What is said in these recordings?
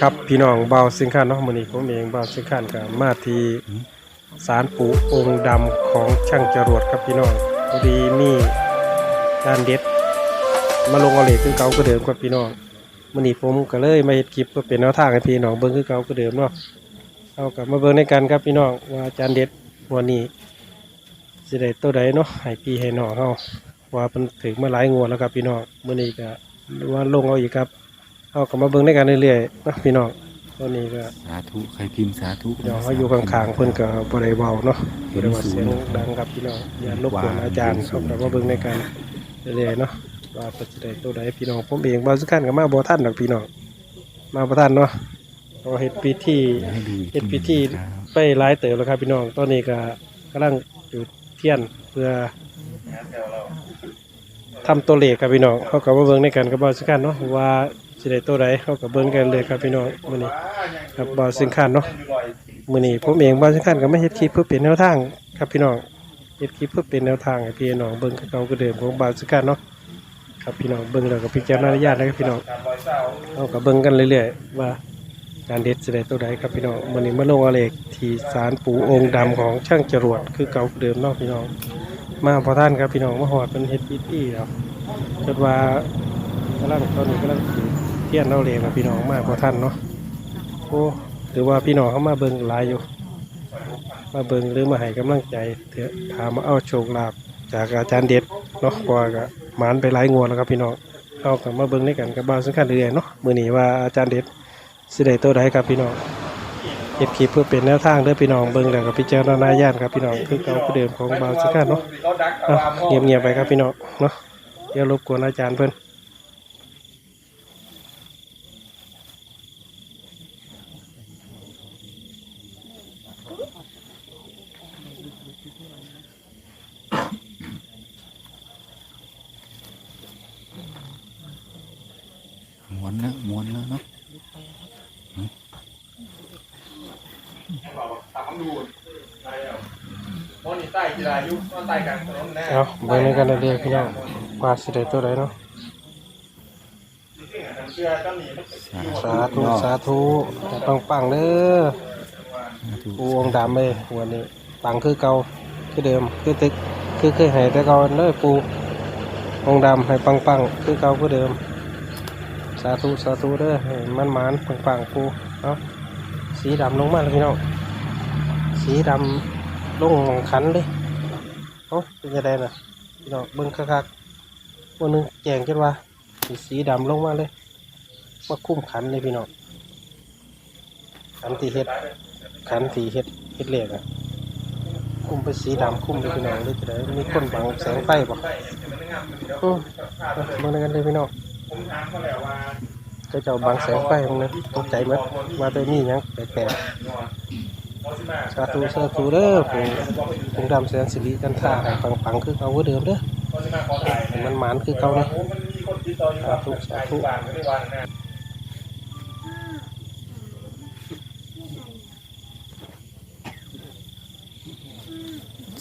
ครับพี่น้องเบาสิงคันเนาะมือนี้ผมเองเบาสิงคันก็มาที่ศาลปู่องค์ดำของช่างจรวดครับพี่น้องพอดีมีการเด็ด มาลงเอาเหล็กคือเก่าก็เดิมครับพี่น้องมือนี้ผมก็เลยมาเฮ็ดคลิปเพื่อเป็นแนวทางให้พี่น้องเบิ่งคือเก่าก็เดิมเนาะเอากลับมาเบิ่งในกันครับพี่น้องว่าจารย์เด็ดวันนี้สิได้ตัวใดเนาะให้พี่ให้น้องเฮาว่าเพิ่นถึงมาหลายงวดแล้วครับพี่น้องมือนี้ก็ว่าลงเอาอีกครับ เอากลับมาเบิ่งในกันเรื่อยๆเนาะพี่น้องตอนนี้ก็สาธุใครพิมพ์สาธุพี่น้องเขาอยู่ข้างๆเพิ่นก็บ่ได้เว้าเนาะบ่ได้ว่าเสียงดังครับพี่น้องอย่ารบกวนอาจารย์ครับแล้วมาเบิ่งในกันเรื่อยๆเนาะว่าเพิ่นสิได้ตัวใดพี่น้องผมเองบ่สักคันก็มาบ่ทันดอกพี่น้องมาบ่ทันเนาะเพราะว่าเฮ็ดพิธีให้ดูเฮ็ดพิธีครับไปหลายเติบแล้วครับพี่น้องตอนนี้ก็กำลังจุดเทียนเพื่อทำตัวเลขครับพี่น้องเขาก็มาเบิ่งในกันกับบ่สักคันเนาะว่า สิได้ตัวใดเขาก็เบิ่งกันเลยครับพี่น้องมื้อนี้ครับบ่สิงคันเนาะมื่อนี้ผมเองบาสซิงครั้งก็ไม่เฮ็ดคลิปเพื่อเป็นแนวทางครับพี่น้องเฮ็ดคลิปเพื่อเป็นแนวทางให้พี่น้องเบิ่งเก่าก็เดิมของบางสกันเนาะครับพี่น้องเบิ่งแล้วก็พิจารณาญาตินะครับพี่น้องเอาก็เบิ่งกันเรื่อยๆว่าการเด็ดสิได้ตัวใดครับพี่น้องมื้อนี้มาลงอเลขที่ศาลปู่องค์ดำของช่างจรวดคือเก่าเดิมเนาะพี่น้อง มาพอท่านครับพี่น้องมาฮอดเป็นเฮ็ดพิธีแล้วคิดว่ากำลังตอนนี้กำลังสิ เทียนเอาเลขนะพี่น้องมาพอท่านเนาะโอ้หรือว่าพี่น้องเขามาเบิ่งหลายอยู่ มาเบิ่งหรือมาให้กำลังใจเถอะถามมาเอาโชคลาภจากอาจารย์เด็ดเนาะเพราะว่าก็หมานไปหลายงวดแล้วครับพี่น้องเอากลับมาเบิ่งด้วยกันกับบ้านสำคัญเรื่อยเนาะมื้อนี้ว่าอาจารย์เด็ดสิได้ตัวใดครับพี่น้องเก็บคลิปเพื่อเป็นแนวทางเด้อพี่น้องเบิ่งแล้วก็พิจารณาญาณครับพี่น้องคือเก่าคือเดิมของบ้านสำคัญเนาะเอาเงียบๆไปครับพี่น้องเนาะอย่ารบกวนอาจารย์เพิ่อน ม้วนแล้วม้วนแล้วเนาะเอาเบิ่งในกันเรื่อยๆพี่น้องว่าสิได้ตัวใดเนาะสาธุสาธุให้ปังปังๆเด้อสาธุปูองค์ดำเลยวันนี้ปังคือเก่าคือเดิมคือตึกคือเคยให้แต่เก่าเลยปูองค์ดำให้ปังปังๆคือเก่าคือเดิมสาธุสาธุเด้อมันมันปังปังปูเอาสีดำลงมาเลยพี่น้องสีดำลงมองขันเลยเอาเป็นจะได้น่ะพี่น้องเบิ่งคักๆวันหนึงแจงจังว่าสีดำลงมาเลยมาคุ้มขันเลยพี่น้องขันตีเฮ็ดขันตีเฮ็ดเฮ็ดเหล็กอะคุ้มไปสีดำคุ้มไปพี่น้องเลยจะได้มีคนบังแสงไฟบ่อืมเอาเบิ่งด้วยกันเลยพี่น้อง ก็เจ้าบังแสงไฟมึงนะตกใจมั้ว่าได้มีหยังแปลกๆสาธุสาธุเด้อผู้ผู้ดำแสนสิริกันท่าให้ปังๆคือเก่าคือเดิมเด้อให้มันหมานคือเก่านะสาธุสาธุ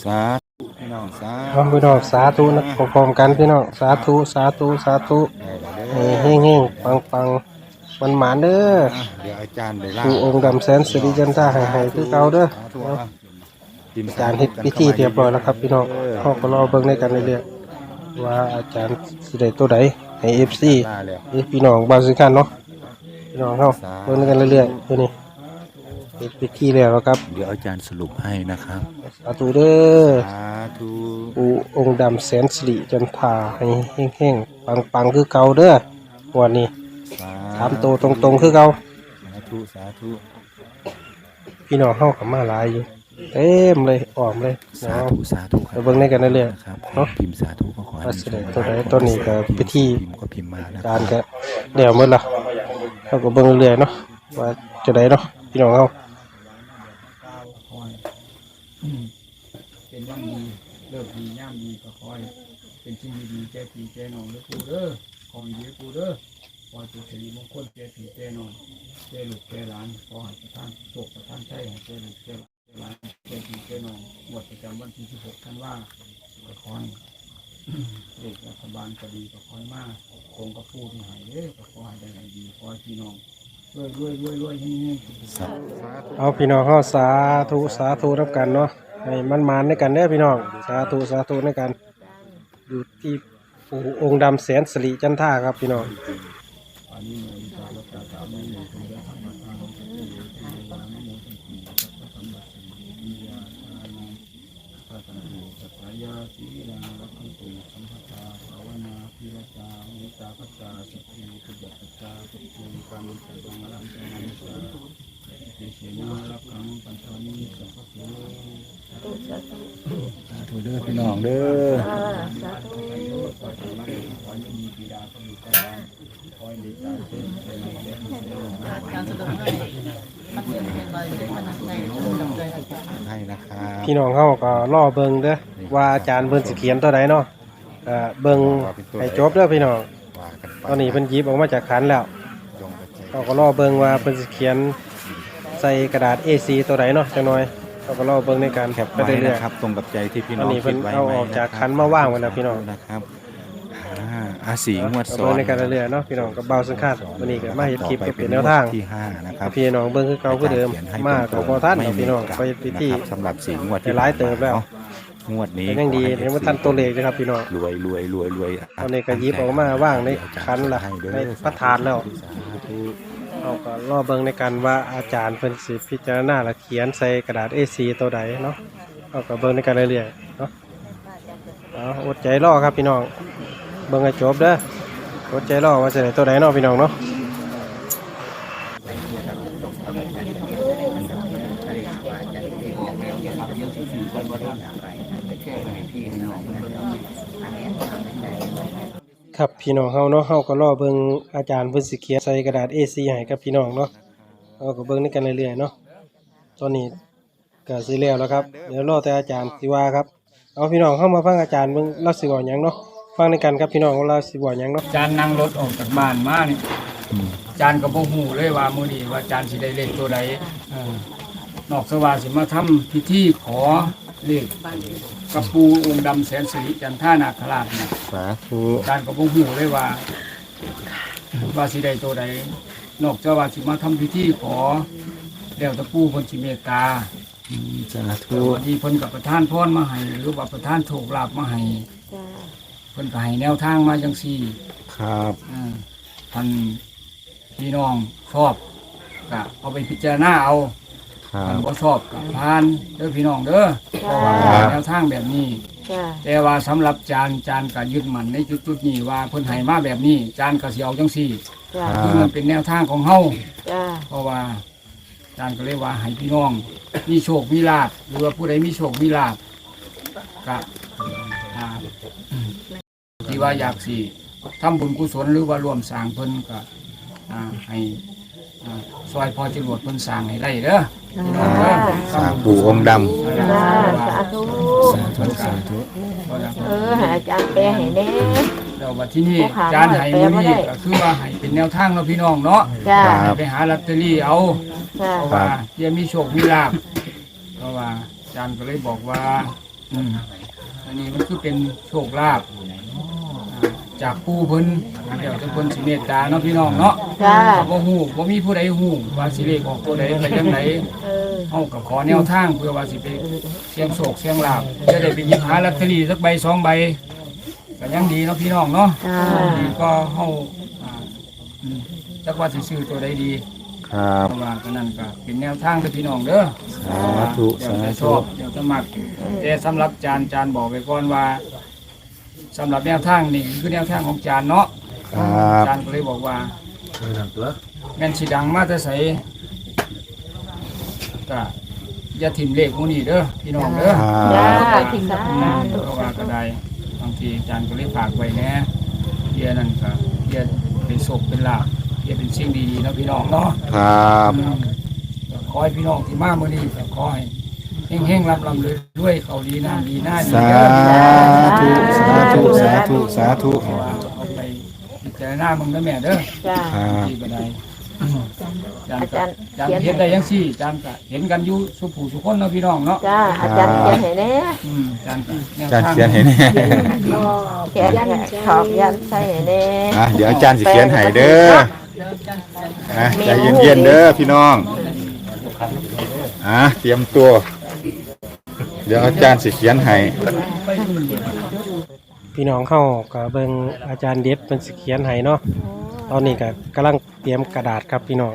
สาธุพี่น้องสาเอาพี่น้องสาธุนะพร้อมๆกันพี่น้องสาธุสาธุสาธุ เฮงเฮงๆปังปังๆมันหมานเด้ออะเดี๋ยวอาจารย์ได้ล่าผู้องค์ดำแสนสิริจันทราให้ให้คือเก่าเด้อสาธุอะพิมพ์อาจารย์เฮ็ดพิธีเรียบร้อยแล้วครับพี่น้องเขาก็รอเบิ่งในกันเรื่อยๆว่าอาจารย์สิได้ตัวใดให้ FC ล่าแล้ว นี่พี่น้องบางสิกันเนาะพี่น้องเฮาเบิ่งในกันเรื่อยๆตัวนี้ เฮ็ดพิธีแล้วครับเดี๋ยวอาจารย์สรุปให้นะครับสาธุเด้อสาธุผู้องค์ดำแสนสิริจันทราให้เฮงๆปังๆคือเก่าเด้อวันนี้สาถามโตวตรงๆคือเก่าสาธุสาธุพี่น้องเข้ากับมาหลายอยู่เต็มเลยอ้อมเลยสาเนาะธุสาธุคไปรับเบิ่งในกันเรื่อยนะครับเนาะพิมพ์สาธุก็ขอให้ว่าสิได้ตัวใดตัวนี้ก็พิธีพิมพ์ก็พิมพ์มานะๆคการับรก็เดี๋ยวหมดละเขาก็เบิ่งเรื่อยๆเนาะว่าจะได้เนาะพี่น้องเฮา เป็นย่ำดีเลิกดีย่ำดีก็คอย เป็นสิ่งดีๆแก่ผีแก่นองเด้อปูเด้อของดีเด้อปูเด้อขอให้เป็นสิริมงคลแก่ผีแก่นองแก่ลูกแก่หลานขอให้ประทานโชคประทานชัยให้แก่ลูกแก่หลานแก่ผีแก่นองหมดประจำวันที่16ธันวาก็ขอให้เด็กรัฐบาลก็ดีก็คอยมากคงกับผู้ที่ใหายเด้อก็ขอให้ได้ให้ดีขอให้พี่น้อง เอาพี่น้องเฮาสาธุสาธุรับกันเนาะให้มันมานในกันเด้อพี่น้องสาธุสาธุในกันอยู่ที่ปู่องค์ดำแสนสิริจันทราครับพี่น้องอัตยาสีนะโตสัพพะยาสีลังรักขันตุสัมภตาภาว นาพิตาวิตาพัตตาสัพพิทุบปัตตาสัพพิการมิตรบังอลังสนามิสาเจเสนารักขังปัญชานิสัพพะสาธุเด้อพี่น้องเด้อให้นะครับพี่น้องเฮาก็รอเบิงเด้อว่าอาจารย์เพิ่นสิเขียนตัวใดเนาะ เอ่อเบิ่งให้จบเด้อพี่น้องว่ากันไปตอนนี้เพิ่นหยิบออกมาจากขันแล้วจงกระจายเราก็รอเบิ่งว่าเพิ่นสิเขียนใส่กระดาษ A4 ตัวใดเนาะจังหน่อยเราก็รอเบิ่งในการแคปไปไว้เรื่อย นะครับ ตรงกับใจที่พี่น้อัอนงนี้เพิ่คินดไว้เอาไหมออกจากะครับขันมาวางไว้แล้วพี่น้อง นะครับอ่าอาสีงวดๆซ้เบิ่องนในการเรื่อยๆเนาะพี่น้องกับเบาสังคาดวันนี้ก็มาเฮ็ดคลิปต่อก็เป็นแนวทาง ที่ห้านะครับ พี่น้องเบิ่งคือเก่าคือเดิมขียนให้มาตรงของๆบ่ท่านไม่เนาะพี่น้องกลับไปพิธีนะครับสำหรับสีงวดแต่หลายเติบแล้ว งวดนี้แต่ยังดีขอให้ ยังบ่ทันตัวเลขเลยครับพี่น้อง รวยรวยรวยรวยตอนนี้ก็หยิบออกมาว่างในขันละให้เด้อในพระธาตุแล้ว สาธุเราก็รอเบิ่งในการว่าอาจารย์เพิ่นสิพิจารณาและเขียนใส่กระดาษ A4 ตัวใดเนาะเราก็เบิ่งในการเรื่อยๆเนาะเอาอดใจรอครับพี่น้อง เบิ่งให้จบเด้ออดใจรอว่าจะได้ตัวใดเนาะพี่น้องเนาะ ครับพี่น้องเฮาเนาะเฮาก็รอเบิ่งอาจารย์เพิ่นสิเขียนใส่กระดาษ A4 ให้กับพี่น้องเนาะเฮาก็เบิ่งในกันเรื่อยๆเนาะตอนนี้ก็สิแล้วแล้วครับเดี๋ยวรอแต่อาจารย์สิว่าครับเอาพี่น้องเข้ามาฟังอาจารย์เบิ่งเราสิเว้าหยังเนาะฟังในกันครับพี่น้องเราสิเว้าหยังเนาะจานนั่งรถออกจากบ้านมานี่อืมจานก็บ่ฮู้เลยว่ามื้อนี้ว่าจานสิได้เลขตัวใดเออนอกสว่าสิมาทำพิธีขอ เลขกับปูองค์ดำแสนสิริจันท่านาคราชเนี่ยสาธุจานก็บ่ฮู้เลยว่า ว่าสิได้ตัวใดนอกจากว่าสิมาทำพิธีขอแล้วแตะปูเพิ่นสิเมตตาอืมสาแต่ธุวันนี้เพิ่นกับประทานพรมาให้หรือว่าประทานโชคลาภมาให้เพิ่นก็ให้แนวทางมาจังซี่ ครับอ่าท่านพี่น้องชอบก็เอาไปพิจารณาเอา ครัท่านบบ่ชอบก็ผ่านเด้อพี่น้องเด้อเพราะว่าครับแนวทางแบบนี้ จ้าแต่ว่าสำหรับจานจานก็ยึดมั่นในจุดๆนี้ว่าเพิ่นให้มาแบบนี้ จานก็สิเอาจังซี่จ้าคือมันเป็นแนวทางของเฮา จ้าเพราะว่าจานก็เลยว่าให้พี่น้อง มีโชคมีลาภหรือว่าผู้ใดมีโชคมีลาภก็อ่าที่ว่าอยากสิทำบุญกุศลหรือว่ารวมสร้างเพิ่นก็อ่าให้อ่าซอยพอจรวดเพิ่นสร้างให้ได้เด้อพี่น้องเด้อ สาธุองค์ดจ้าสาธุสาธุสาธุเออหาอาจารย์แปลให้แน่แล้วว่าที่นี่ผู้ขาจานให้มื้อแปลบ่นี้ได้ก็คือว่าให้เป็นแนวทางเนาะพี่น้องเนาะจ้าให้ไปหาลอตเตอรี่เอาจ้า เพราะว่าเดี๋ยังมีโชคมีลาบเพราะว่าอาจารย์ก็เลยบอกว่าอืมอันนี้มันคือเป็นโชคลาภอ่า จากผู้เพิ่นเดี๋ยวจะเพิ่นสิเมตตาเนาะพี่น้องเนาะจ้าบ่ฮู้บ่มีผู้ใดฮู้ว่าสิเลขออกตัวใดไปจังไดเออเฮาก็ขอแนวทางเพื่อว่าสิไปเสี่ยงโชคเสี่ยงลาภจะได้ไปหยิบหาลอตเตอรี่สักใบสองใบก็ยังดีเนาะพี่น้องเนาะจ้า ดีก็เฮาอ่าอืมจักว่าสิซื้อตัวใดดี ครับ เพราะว่าก็นั่นก็เป็นแนวทางที่พี่น้องเด้อสาธุเดี๋ยวสาจะชธุอบเดี๋ยวจะมักแต่สำหรับจานจานบอกไปก่อนว่า สำหรับแนวทางนี่คือแนวทางของจานเนาะครับจานก็เลยบอกว่าแม่นสิดังมาแต่ใสก็อย่าถิ่มเลขพวกนี้เด้อพี่น้องเด้อจ้าครับทิ้งสาอืมเพราะว่าก็ได้บางทีจานก็เลยฝากไว้แหน่เดี๋ยนั่นก็เดี๋ยเป็นโศกเป็นลาภเดี๋ยเป็นสิ่งดีๆเนาะพี่น้องเนาะ ครับ ขอให้พี่น้องที่มาเมื่อนี้ก็ขอให้ เฮงๆรับลำเลยด้วยเขาดีหน้าดีหน้าดีสาเด้อธุสาธุสาธุสาธุเพราะว่าเอาไปพิจารณามึงนะแม่เด้อจ้า ครับที่บันไดจานอาก็จารย์จานเขียนเห็นได้ยังสี่จานก็เห็นกันอยู่สุผู้สุคนเนาะพี่น้องเนาะจ้าอาจารย์เขียนให้แน่อืมจานก็แนวอาจารย์ทางเขียนให้แน่เขียนให้ขอบยันใส่ให้แน่อะเดี๋ยวอาจารย์สิเขียนให้เด้อจอะใจเย็นๆเด้อพี่น้องอะเตรียมตัว เดี๋ยวอาจารย์สิเขียนให้พี่น้องเข้าก็เบิ่งอาจารย์เด็ดเป็นสิเขียนให้เนาะตอนนี้ก็กำลังเตรียมกระดาษครับพี่น้อง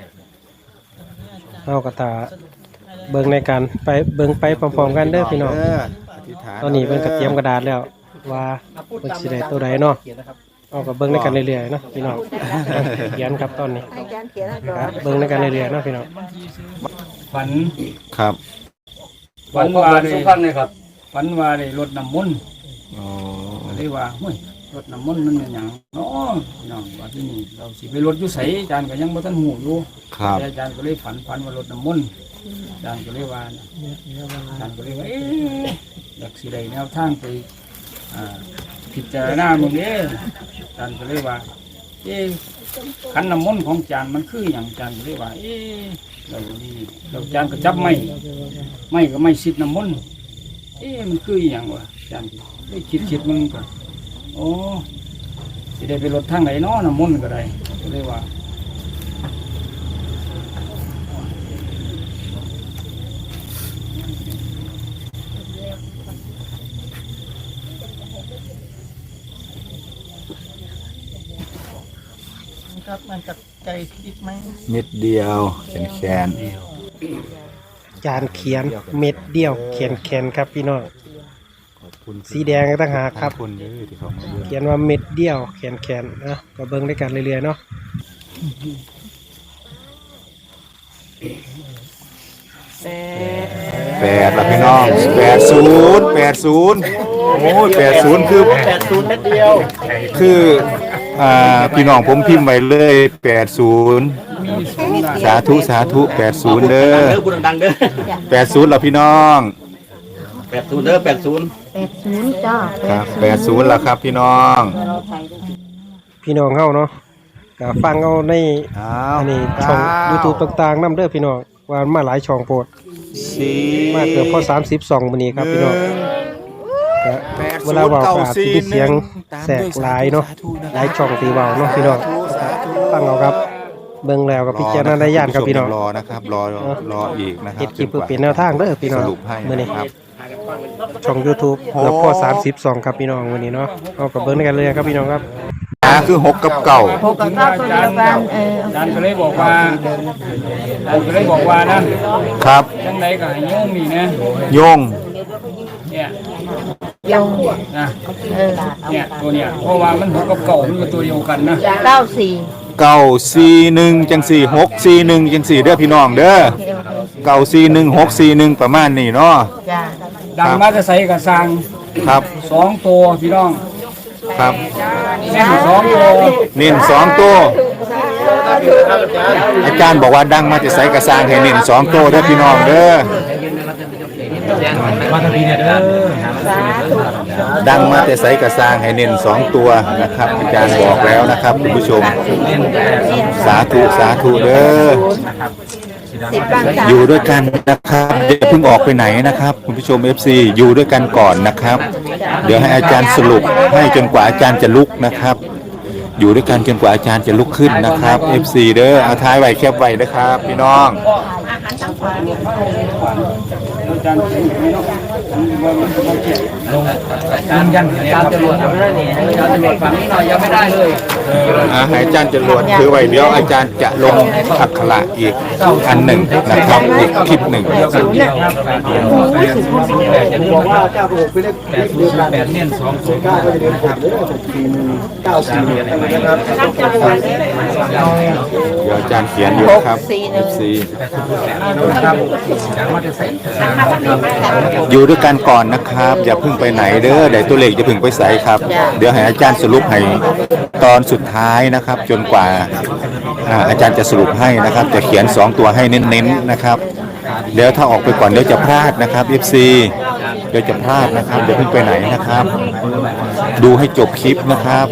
เฮาก็ตาเบิ่งในการไปเบิ่งไปพร้อมๆกันเด้อพี่น้องเออธิษฐาตอนนี้เพิ่นก็เตรียมกระดาษแล้ว ว่าเพิ่นสิได้ตัวใดเนาะเอาก็เบิ่งในกันเรื่อยๆเนาะพี่น้องเขียนครับตอนนี้อาจารย์เขียนให้ก่อครันบเบิ่งในกันเรื่อยๆเนาะพี่น้องฝันครับ ฝันว่าได้ฟังเลยครับฝันว่าได้รดน้ำมนต์อ๋อก็เลยว่าเฮ้ยรดน้ำมนต์มันเป็นหยังเนาะพี่น้องว่าที่นี่เราสิไปรดอยู่ไสอาจารย์ก็ยังบ่ทันหูอยู่ครับแต่อาจารย์ก็เลยฝันฝันว่ารดน้ำมนต์อาจารย์ก็เลยว่านะอาจารย์ก็เลยว่าเอ๊ะอยากสิได้แนวทางไปอ่าพิจารณามึงเด้อาจารย์ก็เลยว่าเอ๊ะขันน้ำมนต์ของอาจารย์มันคืออย่างอาจารย์ก็เลยว่าเอ๊ะ เราเราจานก็จับไม่ไม่ก็ไม่สิดน้ำมนต์เอ๊ะมันคืออย่างวะจานได้คิดคิดมึงก็โอ้จะได้ไปรถทางไหนเนาะน้ำมนต์ก็ได้ก็เลยว่า ครับมันกับใจคิดไหมเม็ดเดียวแขนแขนอาจารย์เขียนเม็ดเดียวเขียนแขนครับพี่น้องขอบคุณสีแดงก็ต่างหากครับขอบคุณเด้อที่เขามาเบิ่งเขียนว่าเม็ดเดียวแขนแขนนะก็เบิ่งด้วยกันเรื่อยๆเนาะแปดแปดละพี่น้องแปดศูนย์แปดศูนย์โอ้ยแปดศูนย์คือแปดศูนย์เม็ดเดียว คือ อ่าพี่น้องผมพิมพ์ไว้เลยแปดศูนย์สาธุสาธุแปดศูนย์เด้อเด้อพูดดังๆเด้อแปดศูนย์ละพี่น้องแปดศูนย์เด้อแปดศูนย์แปดศูนย์จ้าครับแปดศูนย์ละครับพี่น้องพี่น้องเฮาเนาะก็ฟังเอาในอ้าวอันนี้ช่อง YouTube ต่างๆนํเด้อพี่น้องว่ามาหลายช่องโพดสี่มาเกือบพอ30 2มื้อนี้ครับพี่น้องก็แปด เวศูลานย์เว้าเก้าก็อาจสิสี่มีเสียงแทรกหลายเนาะหลายช่องที่เว้าเนาะพี่น้องฟังเอาครับ เบิ่งแล้วก็พิจารณาญาณครับพี่น้องรอนะครับรอรออีกนะครัเฮ็บดคลิปเพื่อเปลี่ยนแนวทางเด้อพี่น้องสรุปให้มื้อนี้นะครับช่อง YouTube แล้วพอ32 ครับพี่น้องมื้อนี้เนาะเอากับเบิ่งด้วยกันเลยครับพี่น้องครับอ่าคือหกกับเก่าหกกับเก้าตัวเดียวกันเอออาจารย์ก็เลยบอกว่าอาจารย์ก็เลยบอกว่านะครับจังไดก็ให้โยมนี่นะโยง เนี่ยยงนะเออเนี่ยตัวเนี่ยเพราะว่ามันหกกับเก่ามันเป็นตัวเดียวกันนะเก้าสี่เก่าสี่หนึ่งจังสี่หกสี่หนึ่งจังสี่เด้อพี่น้องเด้อโอเคโอเคเก่าสี่หนึ่งหกสี่หนึ่งประมาณนี้เนาะจ้าดังมาจะใส่กับสร้างครับสองตัวพี่น้องครับแม่นสองตัวเน้นสองตัวอาจารย์บอกว่าดังมาจะใส่กระซางให้เน้นสองตัวเด้อพี่น้องเด้อ มาทพีเนี่ยเด้อดังมาแต่ใส่กระซางให้เน้นสองตัวนะครับอาจารย์บอกแล้วนะครับคุณผู้ชม สาธุสาธุเด้อสิบบางจ้าอยู่ด้วยกันนะครับอย่าเพิ่งออกไปไหนนะครับ คุณผู้ชม FC อยู่ด้วยกันก่อนนะครับ เดี๋ยวให้อาจารย์สรุปให้จนกว่าอาจารย์จะลุกนะครับ อยู่ด้วยกันจนกว่าอาจารย์จะลุกขึ้นนะครับ FC เด้อเอาท้ายไว้แคบไว้นะครับ พี่น้องอาจารย์พี่น้องว่ามันจะเจ็บยันยันอาจารย์จรวดยังไม่ได้เนี่ยอาจารย์จรวดฝั่งนี้หน่อยยังไม่ได้เลยอ่าให้อาจารย์จรวดถือไว้เดี๋ยวอาจารย์จะลงอักขระอีกอันหนึ่งนะครับอีกคลิปหนึ่งบอกว่าเจ้าโรไปเล่นแปดศูนย์แปดเนี่ยสองศูนย์เก้าก็จะเป็นนะครับเก้าสี่นะครับเดี๋ยวอาจารย์เขียนอยู่ครับ FC ครับอาจารย์ว่าจะใส่อยู่ด้วยกันก่อนนะครับ อย่าเพิ่งไปไหนเด้อเดี๋ยวตัวเลขจะเพิ่งไปใส่ครับ เดี๋ยวให้อาจารย์สรุปให้ตอนสุดท้ายนะครับ จนกว่าอ่าอาจารย์จะสรุปให้นะครับ จะเขียน 2 ตัวให้เน้นๆนะครับเดี๋ยวถ้าออกไปก่อนเดี๋ยวจะพลาดนะครับ FC เดี๋ยวจะพลาดนะครับเดี๋ยวเพิ่งไปไหนนะครับ ดูให้จบคลิปนะครับ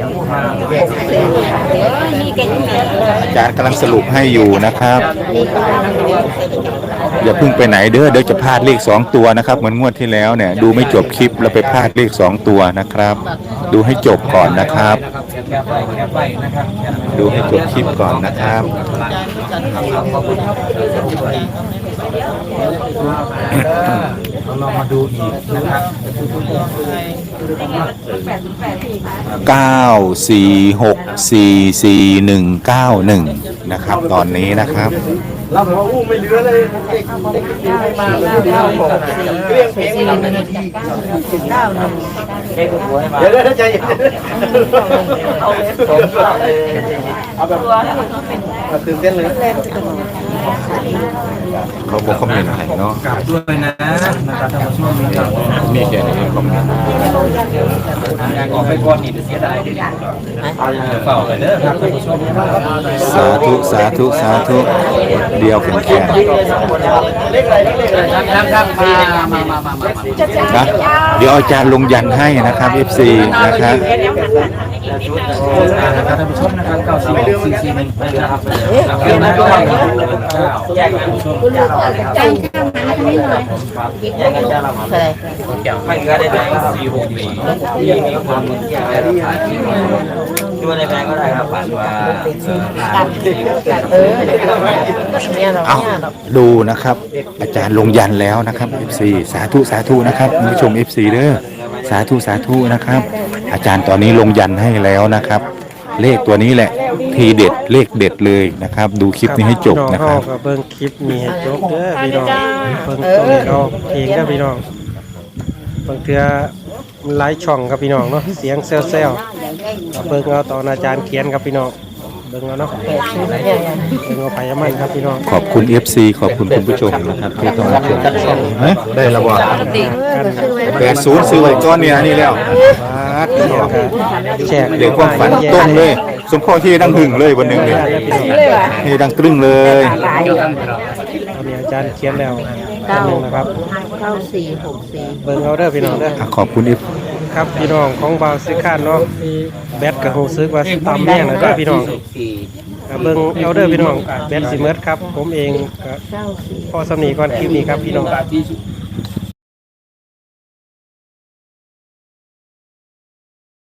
อาจารย์กำลังสรุปให้อยู่นะครับ อย่าเพิ่งไปไหนเด้อเดี๋ยวจะพลาดเลขสองตัวนะครับ เหมือนงวดที่แล้วเนี่ย ดูไม่จบคลิปแล้วไปพลาดเลขสองตัวนะครับ ดูให้จบก่อนนะครับ ดูให้จบคลิปก่อนนะครับขอบคุณครับเรามาดูอีกนะครับ 9 4 6 4 4 1 9 1 นะครับ ตอนนี้นะครับเราบอกว่าอู้ไม่เหลือเลยเด็กเด็กเด็กไม่มาเลยเดี๋ยวบอกเรียกเพลงสี่เราหนึ่งเก้าหนึ่งเดี๋ยวเดี๋ยวใจเย็นเอาแบบเอาตื่นเต้นเลย เขาบอกคอมเมนต์อะไรเนาะกลับด้วยนะนะครับท่านผู้ชมนะครับมีแค่นี้คอมเมนต์ออกไปก่อนนี่เสียดายเฝ้าเลยเด้อครับท่านผู้ชมสาธุสาธุสาธุเดียวแข็งแข็งเลขอะไรเลขอะไรครับครับมามามามามานะเดี๋ยวอาจารย์ลงยันให้นะครับ FC นะครับนะครับท่านผู้ชมนะครับเก้าสี่สี่สี่หนึ่งนะครับเกี่ยวนะด้วยแยกท่านผู้ชมจ้างข้างนั้นให้หน่อยใช่ไม่ก็ได้ไหมสี่หกสี่ยี่มีความดูในแบงก็ได้ครับผ่านว่าเออเนี่ยเราเอาเนี่ยเราดูนะครับ อาจารย์ลงยันแล้วนะครับ FC สาธุสาธุนะครับผู้ชม FC เด้อสาธุสาธุนะครับ อาจารย์ตอนนี้ลงยันให้แล้วนะครับ เลขตัวนี้แหละ ทีเด็ดเลขเด็ดเลยนะครับ ดูคลิปนี้ให้จบนะคพี่รับองเฮาก็เบิ่งคลิปนี้ให้จบเด้อพี่น้องเบิ่งตัวเลขเอาเองเด้อพี่น้องบางเทื่อมันหลายช่องครับพี่น้องเนาะเสียงแซ่วๆก็เบิ่งเอาตอนอาจารย์เขียนครับพี่น้อง เบิ่งเอาเนาะเนี่ยเบิ่งเอาไปเอามันครับพี่น้องขอบคุณ FC ขอบคุณคุณผู้ชมนะครับที่ต้องรับชมฮะได้แล้วบ่เออก็ซื้อไว้แปดศูนย์ซื้อไว้ก้อนเนี่ยนี่แล้วบาดพี่น้องก็แจกเดี๋ยวความฝันต้นเลยสมพรที่ดังหึงเลยวันหนึ่งเนี่ยให้ดังตรึ้งเลยตอนนี้อาจารย์เขียนแล้วอันหนึงนะครับเก้าสี่หกสี่เบิ่งเอาเด้อพี่น้องเด้ออะขอบคุณ F ครับพี่น้องของบาวซิคานเนาะแบตกับโฮซึกว่าสิตามแม่งนะครับพี่น้องเบิ้งเอาเดอร์พี่น้องแบตสิเมิดครับ ผมเองก็เก้าสี่พอสำนีก่อนคลิปนี้ครับพี่น้อง